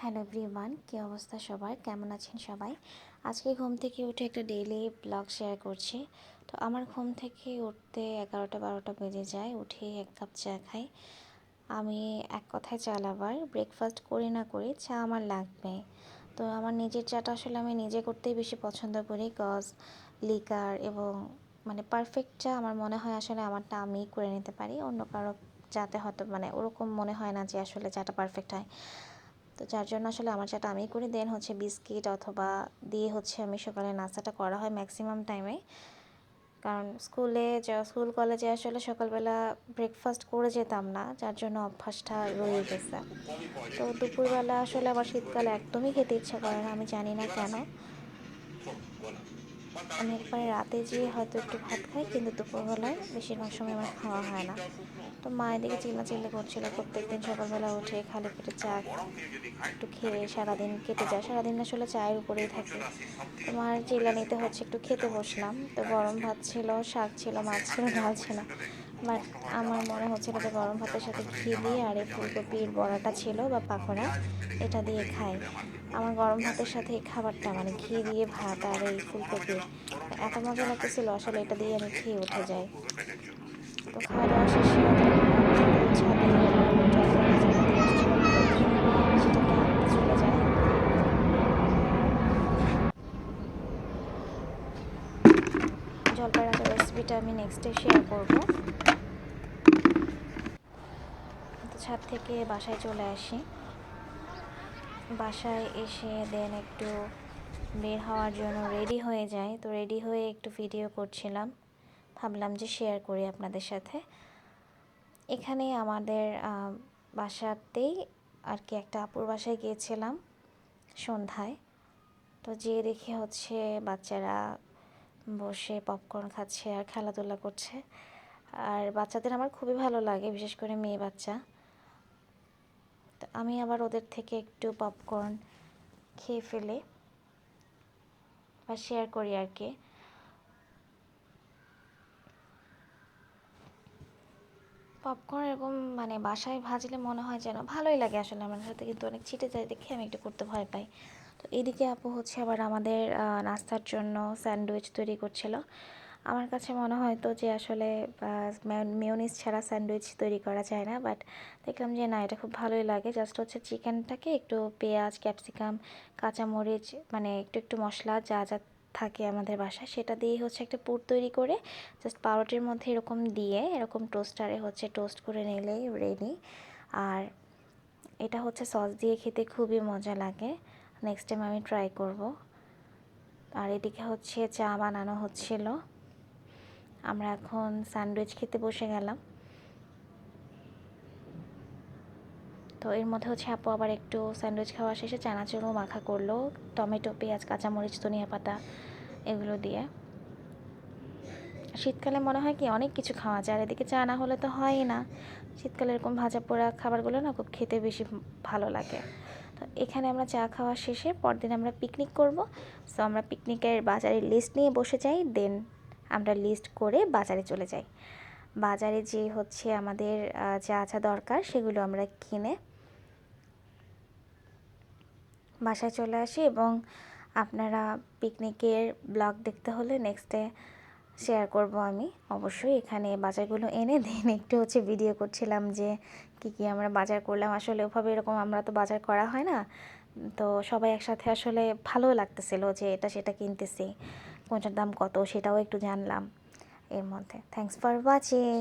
Hello everyone, কী অবস্থা সবার? কেমন আছেন সবাই? আজকে ঘুম থেকে উঠে একটা ডেইলি ব্লগ শেয়ার করছি। তো আমার ঘুম থেকে উঠতে এগারোটা বারোটা বেজে যায় উঠে এক কাপ চা খাই। আমি এক কথায় চা লাভার ব্রেকফাস্ট করি না করি, চা আমার লাগবে। তো আমার নিজের চাটা আসলে আমি নিজে করতেই বেশি পছন্দ করি গজ লিকার এবং মানে পারফেক্ট চা আমার মনে হয় আসলে আমারটা আমি করে নিতে পারি। অন্য কারও চাতে হয়তো মানে ওরকম মনে হয় না যে আসলে চাটা পারফেক্ট হয়। তো যার জন্য আসলে আমার চাটা আমি করি। দেন হচ্ছে বিস্কিট অথবা দিয়ে হচ্ছে আমি সকালে নাস্তাটা করা হয় ম্যাক্সিমাম টাইমে কারণ স্কুলে যা, স্কুল কলেজে আসলে সকালবেলা ব্রেকফাস্ট করে যেতাম না, যার জন্য অভ্যাসটা রয়ে গেছে। তো দুপুরবেলা আসলে আবার শীতকালে একদমই খেতে ইচ্ছা করে না, আমি জানি না কেন। আমি একবারে রাতে যেয়ে হয়তো একটু ভাত খাই, কিন্তু দুপুরবেলায় বেশিরভাগ সময় আমার খাওয়া হয় না। তো মায়ের দিকে এদিকে চিল্লা করছিল, প্রত্যেকদিন সকালবেলা উঠে খালি পেটে চা একটু খেয়ে সারাদিন কেটে যায়। সারাদিন আসলে চায়ের উপরেই থাকে। তো মায়ের মার চিল্লানিতে হচ্ছে একটু খেতে বসলাম। তো গরম ভাত ছিল, শাক ছিল, মাছ ছিল, ডাল ছিল। বাট আমার মনে হচ্ছিল যে গরম ভাতের সাথে ঘি দিয়ে আর এই ফুলকপির বড়াটা ছিল বা পাকোড়া, এটা দিয়ে খাই। আমার গরম ভাতের সাথে এই খাবারটা মানে ঘি দিয়ে ভাত আর এই ফুলকপি, এত মজা লাগতেছিল। আসলে এটা দিয়ে আমি খেয়ে উঠে যাই। তো খাওয়া দাওয়া শেষে ছাদে সেটাকে আনতে চলে যায় জলপাই রাখার রেসিপিটা আমি নেক্সট শেয়ার করব। ছাদ থেকে বাসায় চলে আসি। বাসায় এসে দেন একটু বের হওয়ার জন্য রেডি হয়ে যায়। তো রেডি হয়ে একটু ভিডিও করছিলাম। ভাবলাম যে শেয়ার করি আপনাদের সাথে। এখানে আমাদের বাসাতেই আর কি একটা আপুর বাসায় গিয়েছিলাম সন্ধ্যায়। তো যেয়ে দেখে হচ্ছে বাচ্চারা বসে পপকর্ন খাচ্ছে আর খেলাধুলা করছে। আর বাচ্চাদের আমার খুবই ভালো লাগে, বিশেষ করে মেয়ে বাচ্চা। তো আমি আবার ওদের থেকে একটু পপকর্ন খেয়ে ফেলে বা শেয়ার করি আর কি। পপকর্ন এরকম মানে বাসায় ভাজলে মনে হয় যেন ভালোই লাগে আসলে, আমার সাথে কিন্তু অনেক ছিটে যায় দেখে আমি একটু করতে ভয় পাই। তো এদিকে আপু হচ্ছে আবার আমাদের নাস্তার জন্য স্যান্ডউইচ তৈরি করছিল। আমার কাছে মনে হয় তো যে আসলে মেয়নিস ছাড়া স্যান্ডউইচ তৈরি করা যায় না, বাট দেখলাম যে না, এটা খুব ভালোই লাগে। জাস্ট হচ্ছে চিকেনটাকে একটু পেঁয়াজ, ক্যাপসিকাম, কাঁচামরিচ মানে একটু একটু মশলা যা যা থাকে আমাদের বাসায়, সেটা দিয়ে হচ্ছে একটা পুর তৈরি করে জাস্ট পাউরুটির মধ্যে এরকম দিয়ে, এরকম টোস্টারে হচ্ছে টোস্ট করে নিলেই রেডি। আর এটা হচ্ছে সস দিয়ে খেতে খুবই মজা লাগে। নেক্সট টাইম আমি ট্রাই করব। আর এদিকে হচ্ছে চা বানানো হচ্ছিল। আমরা এখন স্যান্ডউইচ খেতে বসে গেলাম। তো এর মধ্যে হচ্ছে আপু আবার একটু স্যান্ডউইচ খাওয়া শেষে চানাচুরও মাখা করল। টমেটো, পেঁয়াজ, কাঁচামরিচ, ধনিয়া পাতা এগুলো দিয়ে। শীতকালে মনে হয় কি অনেক কিছু খাওয়া যায়, আর এদিকে চা না হলে তো হয়ই না। শীতকালে এরকম ভাজা পোড়া খাবারগুলো না খুব খেতে বেশি ভালো লাগে। তো এখানে আমরা চা খাওয়া শেষে পরদিন আমরা পিকনিক করব। সো আমরা পিকনিকের বাজারের লিস্ট নিয়ে বসে যাই দেন আমরা লিস্ট করে বাজারে চলে যাই। বাজারে যে হচ্ছে আমাদের যা যা দরকার সেগুলো আমরা কিনে বাসায় চলে আসি এবং আপনারা পিকনিকের ব্লগ দেখতে হলে নেক্সটে শেয়ার করব আমি। অবশ্যই এখানে বাজারগুলো এনে দিন। একটু হচ্ছে ভিডিও করছিলাম যে, কি কি আমরা বাজার করলাম। আসলে ওভাবে এরকম আমরা তো বাজার করা হয় না। তো সবাই একসাথে আসলে ভালো লাগতেছিল যে, এটা সেটা কিনতেছি। কোনটার দাম কত সেটাও একটু জানলাম এর মধ্যে। Thanks for watching